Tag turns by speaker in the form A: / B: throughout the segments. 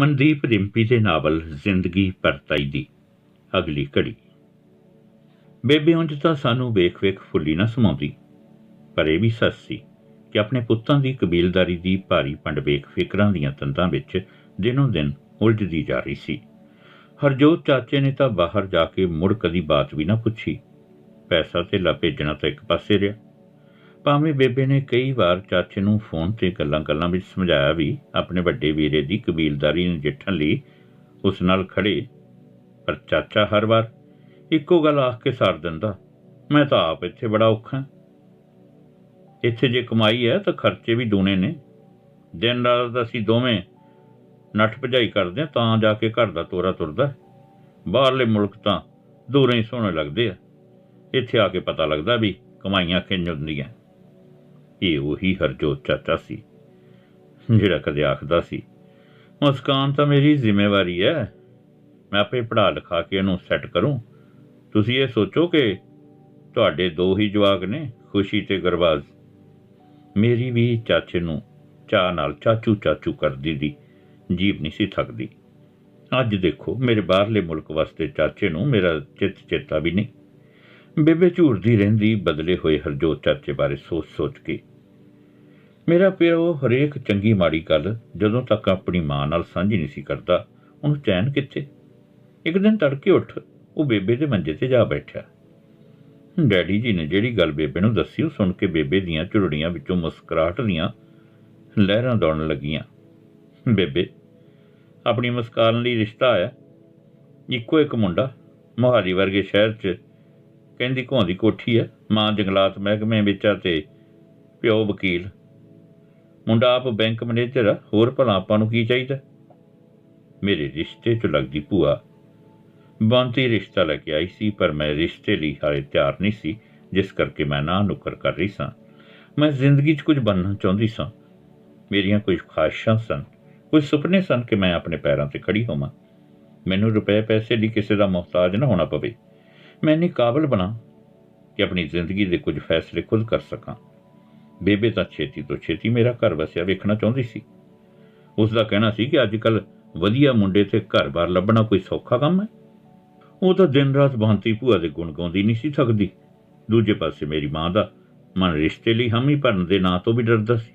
A: ਮਨਦੀਪ ਰਿੰਪੀ ਦੇ ਨਾਵਲ ਜ਼ਿੰਦਗੀ ਪਰਤਾਈ ਦੀ। ਅਗਲੀ ਕੜੀ ਬੇਬੇ ਉਂਝ ਤਾਂ ਸਾਨੂੰ ਵੇਖ-ਵੇਖ ਫੁੱਲੀ ਨਾ ਸਮਾਉਂਦੀ। ਪਰ ਇਹ ਵੀ ਸੱਚ ਸੀ ਕਿ ਆਪਣੇ ਪੁੱਤਾਂ ਦੀ ਕਬੀਲਦਾਰੀ ਦੀ ਭਾਰੀ ਪੰਡ ਵੇਖ ਫਿਕਰਾਂ ਦੀਆਂ ਤੰਦਾਂ ਵਿੱਚ ਦਿਨੋਂ ਦਿਨ ਉਲਝਦੀ ਜਾ ਰਹੀ ਸੀ। ਹਰਜੋਤ ਚਾਚੇ ਨੇ ਤਾਂ ਬਾਹਰ ਜਾ ਕੇ ਮੁੜ ਕਦੀ ਬਾਤ ਵੀ ਨਾ ਪੁੱਛੀ। ਪੈਸਾ ਤੇ ਲਾ ਭੇਜਣਾ ਤਾਂ ਇੱਕ ਪਾਸੇ ਰਿਹਾ। ਭਾਵੇਂ ਬੇਬੇ ਨੇ ਕਈ ਵਾਰ ਚਾਚੇ ਨੂੰ ਫੋਨ ਤੇ ਗੱਲਾਂ-ਗੱਲਾਂ ਵਿੱਚ ਸਮਝਾਇਆ ਵੀ ਆਪਣੇ ਵੱਡੇ ਵੀਰੇ ਦੀ ਕਬੀਲਦਾਰੀ ਨਜਿੱਠਣ ਲਈ ਉਸ ਨਾਲ ਖੜੇ ਪਰ ਚਾਚਾ ਹਰ ਵਾਰ ਇੱਕੋ ਗੱਲ ਆਖ ਕੇ ਸਾਰ ਦਿੰਦਾ, ਮੈਂ ਤਾਂ ਆਪ ਇੱਥੇ ਬੜਾ ਔਖਾ ਇੱਥੇ ਜੇ ਕਮਾਈ ਹੈ ਤਾਂ ਖਰਚੇ ਵੀ ਦੂਣੇ ਨੇ। ਦਿਨ ਰਾਤ ਅਸੀਂ ਦੋਵੇਂ ਨੱਠ ਭਜਾਈ ਕਰਦੇ ਹਾਂ, ਤਾਂ ਜਾ ਕੇ ਘਰ ਦਾ ਤੋਰਾ ਤੁਰਦਾ ਬਾਹਰਲੇ ਮੁਲਕ ਤਾਂ ਦੂਰੋਂ ਹੀ ਸੋਹਣੇ ਲੱਗਦੇ ਆ। ਇੱਥੇ ਆ ਕੇ ਪਤਾ ਲੱਗਦਾ ਵੀ ਕਮਾਈਆਂ ਕਿੰਜ ਹੁੰਦੀਆਂ। ਇਹ ਉਹੀ ਹਰਜੋਤ ਚਾਚਾ ਸੀ। ਜਿਹੜਾ ਕਦੇ ਆਖਦਾ ਸੀ, ਮੁਸਕਾਨ ਤਾਂ ਮੇਰੀ ਜ਼ਿੰਮੇਵਾਰੀ ਹੈ। ਮੈਂ ਆਪੇ ਪੜ੍ਹਾ ਲਿਖਾ ਕੇ ਇਹਨੂੰ ਸੈੱਟ ਕਰੂੰ। ਤੁਸੀਂ ਇਹ ਸੋਚੋ ਕਿ ਤੁਹਾਡੇ ਦੋ ਹੀ ਜਵਾਕ ਨੇ, ਖੁਸ਼ੀ ਤੇ ਗਰਬਾਜ਼। ਮੇਰੀ ਵੀ ਚਾਚੇ ਨੂੰ ਚਾਹ ਨਾਲ ਚਾਚੂ ਚਾਚੂ ਕਰਦੀ ਦੀ ਜੀਬ ਨਹੀਂ ਸੀ ਥੱਕਦੀ। ਅੱਜ ਦੇਖੋ, ਮੇਰੇ ਬਾਹਰਲੇ ਮੁਲਕ ਵਾਸਤੇ ਚਾਚੇ ਨੂੰ ਮੇਰਾ ਚਿੱਤ ਚੇਤਾ ਵੀ ਨਹੀਂ। ਬੇਬੇ ਝੂਰਦੀ ਰਹਿੰਦੀ, ਬਦਲੇ ਹੋਏ ਹਰਜੋਤ ਚਾਚੇ ਬਾਰੇ ਸੋਚ-ਸੋਚ ਕੇ ਮੇਰਾ ਪਿਓ ਹਰੇਕ ਚੰਗੀ ਮਾੜੀ ਗੱਲ ਜਦੋਂ ਤੱਕ ਆਪਣੀ ਮਾਂ ਨਾਲ ਸਾਂਝੀ ਨਹੀਂ ਸੀ ਕਰਦਾ, ਉਹਨੂੰ ਚੈਨ ਕਿੱਥੇ? ਇੱਕ ਦਿਨ ਤੜਕੇ ਉੱਠ ਉਹ ਬੇਬੇ ਦੇ ਮੰਜੇ ਤੇ ਜਾ ਬੈਠਿਆ। ਡੈਡੀ ਜੀ ਨੇ ਜਿਹੜੀ ਗੱਲ ਬੇਬੇ ਨੂੰ ਦੱਸੀ, ਉਹ ਸੁਣ ਕੇ ਬੇਬੇ ਦੀਆਂ ਝੁਰੜੀਆਂ ਵਿੱਚੋਂ ਮੁਸਕਰਾਹਟ ਦੀਆਂ ਲਹਿਰਾਂ ਦੌੜਨ ਲੱਗੀਆਂ। ਬੇਬੇ, ਆਪਣੀ ਮੁਸਕਾਨ ਲਈ ਰਿਸ਼ਤਾ ਆਇਆ। ਇੱਕੋ ਇੱਕ ਮੁੰਡਾ ਮੋਹਾਲੀ ਵਰਗੇ ਸ਼ਹਿਰ 'ਚ ਕਹਿੰਦੀ ਘੋਂਦੀ ਕੋਠੀ ਹੈ। ਮਾਂ ਜੰਗਲਾਤ ਮਹਿਕਮੇ ਵਿੱਚ ਆ ਤੇ ਪਿਓ ਵਕੀਲ ਮੁੰਡਾ ਆਪ ਬੈਂਕ ਮੈਨੇਜਰ ਆ, ਹੋਰ ਭਲਾ ਆਪਾਂ ਨੂੰ ਕੀ ਚਾਹੀਦਾ? ਮੇਰੇ ਰਿਸ਼ਤੇ 'ਚ ਲੱਗਦੀ ਭੂਆ। ਬੰਤੀ ਰਿਸ਼ਤਾ ਲੈ ਕੇ ਆਈ ਸੀ, ਪਰ ਮੈਂ ਰਿਸ਼ਤੇ ਲਈ ਹਾਲੇ ਤਿਆਰ ਨਹੀਂ ਸੀ, ਜਿਸ ਕਰਕੇ ਮੈਂ ਨਾ ਨੁਕਰ ਕਰ ਰਹੀ ਸਾਂ। ਮੈਂ ਜ਼ਿੰਦਗੀ 'ਚ ਕੁਝ ਬਣਨਾ ਚਾਹੁੰਦੀ ਸਾਂ। ਮੇਰੀਆਂ ਕੁਝ ਖਾਹਿਸ਼ਾਂ ਸਨ, ਕੁਝ ਸੁਪਨੇ ਸਨ ਕਿ ਮੈਂ ਆਪਣੇ ਪੈਰਾਂ ਤੇ ਖੜੀ ਹੋਵਾਂ। ਮੈਨੂੰ ਰੁਪਏ ਪੈਸੇ ਲਈ ਕਿਸੇ ਦਾ ਮੁਹਤਾਜ ਨਾ ਹੋਣਾ ਪਵੇ। ਮੈਂ ਇੰਨੀ ਕਾਬਲ ਬਣਾ ਕਿ ਆਪਣੀ ਜ਼ਿੰਦਗੀ ਦੇ ਕੁਝ ਫੈਸਲੇ ਖੁਦ ਕਰ ਸਕਾਂ। ਬੇਬੇ ਤਾਂ ਛੇਤੀ ਤੋਂ ਛੇਤੀ ਮੇਰਾ ਘਰ ਵਸਿਆ ਵੇਖਣਾ ਚਾਹੁੰਦੀ ਸੀ। ਉਸ ਦਾ ਕਹਿਣਾ ਸੀ ਕਿ ਅੱਜ ਕੱਲ ਵਧੀਆ ਮੁੰਡੇ ਤੇ ਘਰ-ਬਾਰ ਲੱਭਣਾ ਕੋਈ ਸੌਖਾ ਕੰਮ ਹੈ। ਉਹ ਤਾਂ ਦਿਨ ਰਾਤ ਬੰਤੀ ਭੂਆ ਦੇ ਗੁਣ ਗਾਉਂਦੀ ਨਹੀਂ ਸੀ ਥੱਕਦੀ। ਦੂਜੇ ਪਾਸੇ ਮੇਰੀ ਮਾਂ ਦਾ ਮਨ ਰਿਸ਼ਤੇ ਲਈ ਹਾਮੀ ਭਰਨ ਦੇ ਨਾਂ ਤੋਂ ਵੀ ਡਰਦਾ ਸੀ।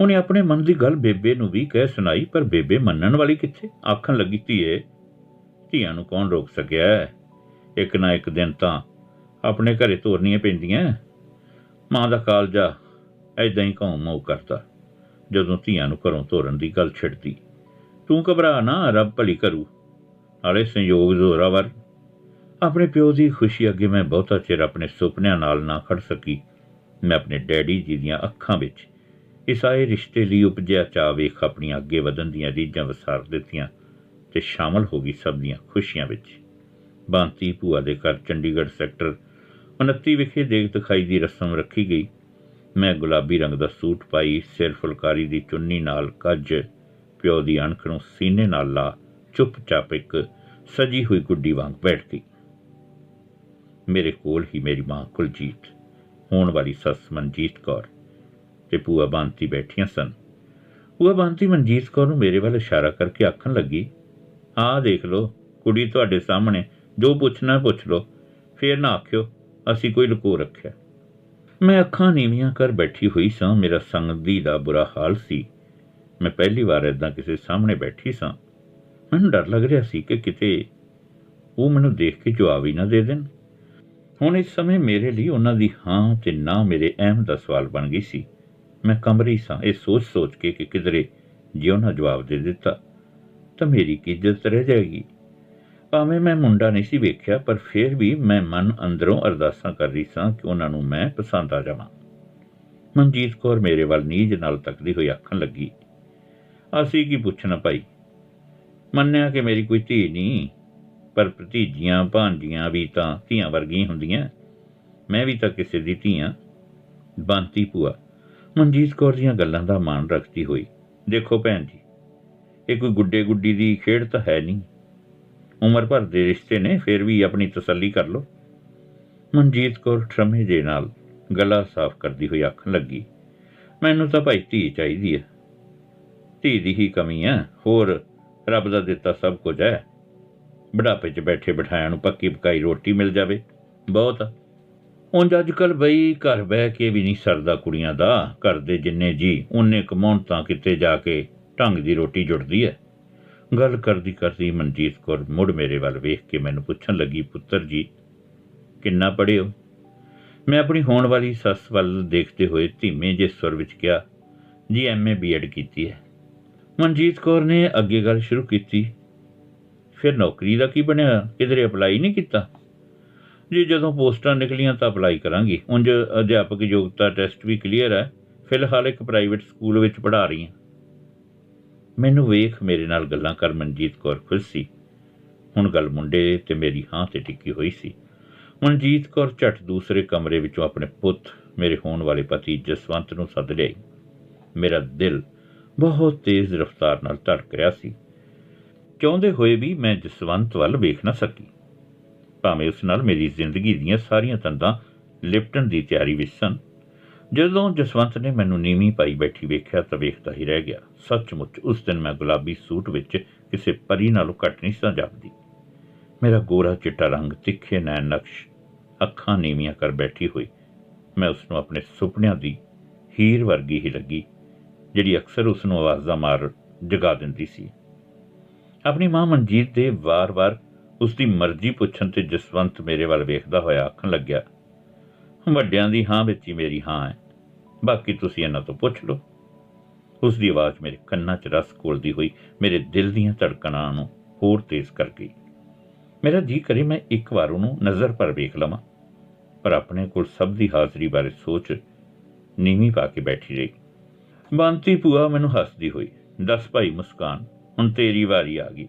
A: ਉਹਨੇ ਆਪਣੇ ਮਨ ਦੀ ਗੱਲ ਬੇਬੇ ਨੂੰ ਵੀ ਕਹਿ ਸੁਣਾਈ, ਪਰ ਬੇਬੇ ਮੰਨਣ ਵਾਲੀ ਕਿੱਥੇ? ਆਖਣ ਲੱਗੀ, ਧੀਏ, ਧੀਆਂ ਨੂੰ ਕੌਣ ਰੋਕ ਸਕਿਆ ਇੱਕ ਨਾ ਇੱਕ ਦਿਨ ਤਾਂ ਆਪਣੇ ਘਰੇ ਤੋਰਨੀਆਂ ਪੈਂਦੀਆਂ ਮਾਂ ਦਾ ਕਾਲਜਾ ਐਦਾਂ ਹੀ ਘਾਉ ਮਾਉ ਕਰਤਾ। ਜਦੋਂ ਧੀਆਂ ਨੂੰ ਘਰੋਂ ਤੋਰਨ ਦੀ ਗੱਲ ਛਿੜਦੀ ਤੂੰ ਘਬਰਾ ਨਾ, ਰੱਬ ਭਲੀ ਕਰੂ। ਨਾਲੇ ਸੰਯੋਗ ਜ਼ੋਰਾਵਰ ਆਪਣੇ ਪਿਓ ਦੀ ਖੁਸ਼ੀ ਅੱਗੇ ਮੈਂ ਬਹੁਤਾ ਚਿਰ ਆਪਣੇ ਸੁਪਨਿਆਂ ਨਾਲ ਨਾ ਖੜ ਸਕੀ। ਮੈਂ ਆਪਣੇ ਡੈਡੀ ਜੀ ਦੀਆਂ ਅੱਖਾਂ ਵਿੱਚ ਇਸ ਆਏ ਰਿਸ਼ਤੇ ਲਈ ਉਪਜਿਆ ਚਾਅ ਵੇਖ ਆਪਣੀਆਂ ਅੱਗੇ ਵਧਣ ਦੀਆਂ ਰੀਝਾਂ ਵਸਾਰ ਦਿੱਤੀਆਂ ਤੇ ਸ਼ਾਮਲ ਹੋ ਗਈ ਸਭ ਦੀਆਂ ਖੁਸ਼ੀਆਂ ਵਿੱਚ। ਬਾਂਤੀ ਭੂਆ ਦੇ ਘਰ ਚੰਡੀਗੜ੍ਹ ਸੈਕਟਰ 29 ਵਿਖੇ ਦੇਖ ਦਿਖਾਈ ਦੀ ਰਸਮ ਰੱਖੀ ਗਈ। ਮੈਂ ਗੁਲਾਬੀ ਰੰਗ ਦਾ ਸੂਟ ਪਾਈ, ਸਿਰ ਫੁਲਕਾਰੀ ਦੀ ਚੁੰਨੀ ਨਾਲ ਕੱਜ, ਪਿਓ ਦੀ ਅਣਖ ਨੂੰ ਸੀਨੇ ਨਾਲ ਲਾ, ਚੁੱਪਚਾਪ ਇੱਕ ਸਜੀ ਹੋਈ ਗੁੱਡੀ ਵਾਂਗ ਬੈਠ ਗਈ। ਮੇਰੇ ਕੋਲ ਹੀ ਮੇਰੀ ਮਾਂ ਕੁਲਜੀਤ, ਹੋਣ ਵਾਲੀ ਸੱਸ ਮਨਜੀਤ ਕੌਰ ਤੇ ਭੂਆ ਬਾਂਤੀ ਬੈਠੀਆਂ ਸਨ। ਭੂਆ ਬਾਂਤੀ ਮਨਜੀਤ ਕੌਰ ਨੂੰ ਮੇਰੇ ਵੱਲ ਇਸ਼ਾਰਾ ਕਰਕੇ ਆਖਣ ਲੱਗੀ, ਆਹ ਦੇਖ ਲਓ, ਕੁੜੀ ਤੁਹਾਡੇ ਸਾਹਮਣੇ, ਜੋ ਪੁੱਛਣਾ ਪੁੱਛ ਲਓ। ਫੇਰ ਨਾ ਆਖਿਓ, ਅਸੀਂ ਕੋਈ ਲੁਕੋ ਰੱਖਿਆ। ਮੈਂ ਅੱਖਾਂ ਨੀਵੀਆਂ ਕਰ ਬੈਠੀ ਹੋਈ ਸਾਂ। ਮੇਰਾ ਸੰਗਦੀ ਦਾ ਬੁਰਾ ਹਾਲ ਸੀ। ਮੈਂ ਪਹਿਲੀ ਵਾਰ ਇਦਾਂ ਕਿਸੇ ਸਾਹਮਣੇ ਬੈਠੀ ਸਾਂ। ਮੈਨੂੰ ਡਰ ਲੱਗ ਰਿਹਾ ਸੀ ਕਿ ਕਿਤੇ ਉਹ ਮੈਨੂੰ ਦੇਖ ਕੇ ਜਵਾਬ ਹੀ ਨਾ ਦੇ ਦੇਣ। ਹੁਣ ਇਸ ਸਮੇਂ ਮੇਰੇ ਲਈ ਉਹਨਾਂ ਦੀ ਹਾਂ ਤੇ ਨਾ ਮੇਰੇ ਅਹਿਮ ਦਾ ਸਵਾਲ ਬਣ ਗਈ ਸੀ। ਮੈਂ ਕਮਰੀ ਸਾਂ। ਇਹ ਸੋਚ-ਸੋਚ ਕੇ ਕਿ ਕਿਧਰੇ ਜੇ ਉਹਨਾਂ ਜਵਾਬ ਦੇ ਦਿੱਤਾ ਤਾਂ ਮੇਰੀ ਕੀ ਇੱਜ਼ਤ ਰਹਿ ਜਾਏਗੀ? ਭਾਵੇਂ ਮੈਂ ਮੁੰਡਾ ਨਹੀਂ ਸੀ ਵੇਖਿਆ, ਪਰ ਫਿਰ ਵੀ ਮੈਂ ਮਨ ਅੰਦਰੋਂ ਅਰਦਾਸਾਂ ਕਰ ਰਹੀ ਸਾਂ ਕਿ ਉਹਨਾਂ ਨੂੰ ਮੈਂ ਪਸੰਦ ਆ ਜਾਵਾਂ। ਮਨਜੀਤ ਕੌਰ ਮੇਰੇ ਵੱਲ ਨੀਝ ਨਾਲ ਤੱਕਦੀ ਹੋਈ ਆਖਣ ਲੱਗੀ ਅਸੀਂ ਕੀ ਪੁੱਛਣਾ ਭਾਈ? ਮੰਨਿਆ ਕਿ ਮੇਰੀ ਕੋਈ ਧੀ ਨਹੀਂ, ਪਰ ਭਤੀਜੀਆਂ ਭਾਂਜੀਆਂ ਵੀ ਤਾਂ ਧੀਆਂ ਵਰਗੀਆਂ ਹੁੰਦੀਆਂ। ਮੈਂ ਵੀ ਤਾਂ ਕਿਸੇ ਦੀ ਧੀਆਂ ਬੰਤੀ ਭੂਆ। ਮਨਜੀਤ ਕੌਰ ਦੀਆਂ ਗੱਲਾਂ ਦਾ ਮਾਣ ਰੱਖਦੀ ਹੋਈ, ਦੇਖੋ ਭੈਣ ਜੀ, ਇਹ ਕੋਈ ਗੁੱਡੇ ਗੁੱਡੀ ਦੀ ਖੇਡ ਤਾਂ ਹੈ ਨਹੀਂ। ਉਮਰ ਭਰ ਦੇ ਰਿਸ਼ਤੇ ਨੇ, ਫਿਰ ਵੀ ਆਪਣੀ ਤਸੱਲੀ ਕਰ ਲਓ। ਮਨਜੀਤ ਕੌਰ ਠਰਮੇ ਦੇ ਨਾਲ ਗਲਾ ਸਾਫ਼ ਕਰਦੀ ਹੋਈ ਆਖਣ ਲੱਗੀ। ਮੈਨੂੰ ਤਾਂ ਭਾਈ ਧੀ ਚਾਹੀਦੀ ਹੈ ਧੀ ਦੀ ਹੀ ਕਮੀ ਹੈ ਹੋਰ ਰੱਬ ਦਾ ਦਿੱਤਾ ਸਭ ਕੁਝ ਹੈ ਬੁਢਾਪੇ 'ਚ ਬੈਠੇ ਬਿਠਾਇਆਂ ਨੂੰ ਪੱਕੀ ਪਕਾਈ ਰੋਟੀ ਮਿਲ ਜਾਵੇ। ਬਹੁਤ ਆ। ਉਂਝ ਅੱਜ ਕੱਲ ਬਈ ਘਰ ਬਹਿ ਕੇ ਵੀ ਨਹੀਂ ਸਰਦਾ ਕੁੜੀਆਂ ਦਾ। ਘਰ ਦੇ ਜਿੰਨੇ ਜੀ ਉਹਨੇ ਕਮਾਉਣ ਤਾਂ ਕਿਤੇ ਜਾ ਕੇ ਢੰਗ ਦੀ ਰੋਟੀ ਜੁੜਦੀ ਹੈ ਗੱਲ ਕਰਦੀ ਕਰਦੀ ਮਨਜੀਤ ਕੌਰ ਮੁੜ ਮੇਰੇ ਵੱਲ ਵੇਖ ਕੇ ਮੈਨੂੰ ਪੁੱਛਣ ਲੱਗੀ, ਪੁੱਤਰ ਜੀ, ਕਿੰਨਾ ਪੜ੍ਹੇ ਮੈਂ ਆਪਣੀ ਹੋਣ ਵਾਲੀ ਸੱਸ ਵੱਲ ਦੇਖਦੇ ਹੋਏ ਧੀਮੇ ਜਿਹੇ ਸੁਰ ਵਿੱਚ ਕਿਹਾ, ਜੀ ਐਮਏ ਬੀਐਡ ਕੀਤੀ ਹੈ। ਮਨਜੀਤ ਕੌਰ ਨੇ ਅੱਗੇ ਗੱਲ ਸ਼ੁਰੂ ਕੀਤੀ, ਫਿਰ ਨੌਕਰੀ ਦਾ ਕੀ ਬਣਿਆ? ਕਿਧਰੇ ਅਪਲਾਈ ਨਹੀਂ ਕੀਤਾ? ਜੀ, ਜਦੋਂ ਪੋਸਟਾਂ ਨਿਕਲੀਆਂ ਤਾਂ ਅਪਲਾਈ ਕਰਾਂਗੀ। ਉਂਝ ਅਧਿਆਪਕ ਯੋਗਤਾ ਟੈਸਟ ਵੀ ਕਲੀਅਰ ਹੈ। ਫਿਲਹਾਲ ਇੱਕ ਪ੍ਰਾਈਵੇਟ ਸਕੂਲ ਵਿੱਚ ਪੜ੍ਹਾ ਰਹੀ ਹਾਂ। ਮੈਨੂੰ ਵੇਖ ਮੇਰੇ ਨਾਲ ਗੱਲਾਂ ਕਰ ਮਨਜੀਤ ਕੌਰ ਖੁਸ਼ ਸੀ। ਹੁਣ ਗੱਲ ਮੁੰਡੇ ਤੇ ਮੇਰੀ ਹਾਂ ਤੇ ਟਿੱਕੀ ਹੋਈ ਸੀ। ਮਨਜੀਤ ਕੌਰ ਝਟ ਦੂਸਰੇ ਕਮਰੇ ਵਿੱਚੋਂ ਆਪਣੇ ਪੁੱਤ, ਮੇਰੇ ਹੋਣ ਵਾਲੇ ਪਤੀ ਜਸਵੰਤ ਨੂੰ ਸੱਦ ਲਿਆਈ। ਮੇਰਾ ਦਿਲ ਬਹੁਤ ਤੇਜ਼ ਰਫ਼ਤਾਰ ਨਾਲ ਧੜਕ ਰਿਹਾ ਸੀ। ਚਾਹੁੰਦੇ ਹੋਏ ਵੀ ਮੈਂ ਜਸਵੰਤ ਵੱਲ ਵੇਖ ਨਾ ਸਕੀ। ਭਾਵੇਂ ਉਸ ਨਾਲ ਮੇਰੀ ਜ਼ਿੰਦਗੀ ਦੀਆਂ ਸਾਰੀਆਂ ਤੰਦਾਂ ਲਿਪਟਣ ਦੀ ਤਿਆਰੀ ਵਿੱਚ ਸਨ ਜਦੋਂ ਜਸਵੰਤ ਨੇ ਮੈਨੂੰ ਨੀਵੀਂ ਪਾਈ ਬੈਠੀ ਵੇਖਿਆ ਤਾਂ ਵੇਖਦਾ ਹੀ ਰਹਿ ਗਿਆ। ਸੱਚਮੁੱਚ ਉਸ ਦਿਨ ਮੈਂ ਗੁਲਾਬੀ ਸੂਟ ਵਿੱਚ ਕਿਸੇ ਪਰੀ ਨਾਲੋਂ ਘੱਟ ਨਹੀਂ ਸਾਂ ਜਾਪਦੀ। ਮੇਰਾ ਗੋਰਾ ਚਿੱਟਾ ਰੰਗ, ਤਿੱਖੇ ਨੈਣ ਨਕਸ਼, ਅੱਖਾਂ ਨੀਵੀਆਂ ਕਰ ਬੈਠੀ ਹੋਈ, ਮੈਂ ਉਸ ਨੂੰ ਆਪਣੇ ਸੁਪਨਿਆਂ ਦੀ ਹੀਰ ਵਰਗੀ ਹੀ ਲੱਗੀ, ਜਿਹੜੀ ਅਕਸਰ ਉਸ ਨੂੰ ਆਵਾਜ਼ਾਂ ਮਾਰ ਜਗਾ ਦਿੰਦੀ ਸੀ। ਆਪਣੀ ਮਾਂ ਮਨਜੀਤ ਦੇ ਵਾਰ-ਵਾਰ ਉਸ ਦੀ ਮਰਜ਼ੀ ਪੁੱਛਣ ਤੇ ਜਸਵੰਤ ਮੇਰੇ ਵੱਲ ਵੇਖਦਾ ਹੋਇਆ ਆਖਣ ਲੱਗਿਆ, ਵੱਡਿਆਂ ਦੀ ਹਾਂ ਵਿੱਚ ਹੀ ਮੇਰੀ ਹਾਂ ਹੈ। ਬਾਕੀ ਤੁਸੀਂ ਇਹਨਾਂ ਤੋਂ ਪੁੱਛ ਲਓ। ਉਸ ਦੀ ਆਵਾਜ਼ ਮੇਰੇ ਕੰਨਾਂ 'ਚ ਰਸ ਘੋਲਦੀ ਹੋਈ, ਮੇਰੇ ਦਿਲ ਦੀਆਂ ਧੜਕਣਾਂ ਨੂੰ ਹੋਰ ਤੇਜ਼ ਕਰ ਗਈ। ਮੇਰਾ ਜੀ ਕਰੇ ਮੈਂ ਇੱਕ ਵਾਰ ਉਹਨੂੰ ਨਜ਼ਰ ਪਰ ਵੇਖ ਲਵਾਂ, ਪਰ ਆਪਣੇ ਕੋਲ ਸਭ ਦੀ ਹਾਜ਼ਰੀ ਬਾਰੇ ਸੋਚ ਨੀਵੀਂ ਪਾ ਕੇ ਬੈਠੀ ਰਹੀ। ਬੰਤੀ ਭੂਆ ਮੈਨੂੰ ਹੱਸਦੀ ਹੋਈ, ਦੱਸ ਭਾਈ ਮੁਸਕਾਨ, ਹੁਣ ਤੇਰੀ ਵਾਰੀ ਆ ਗਈ।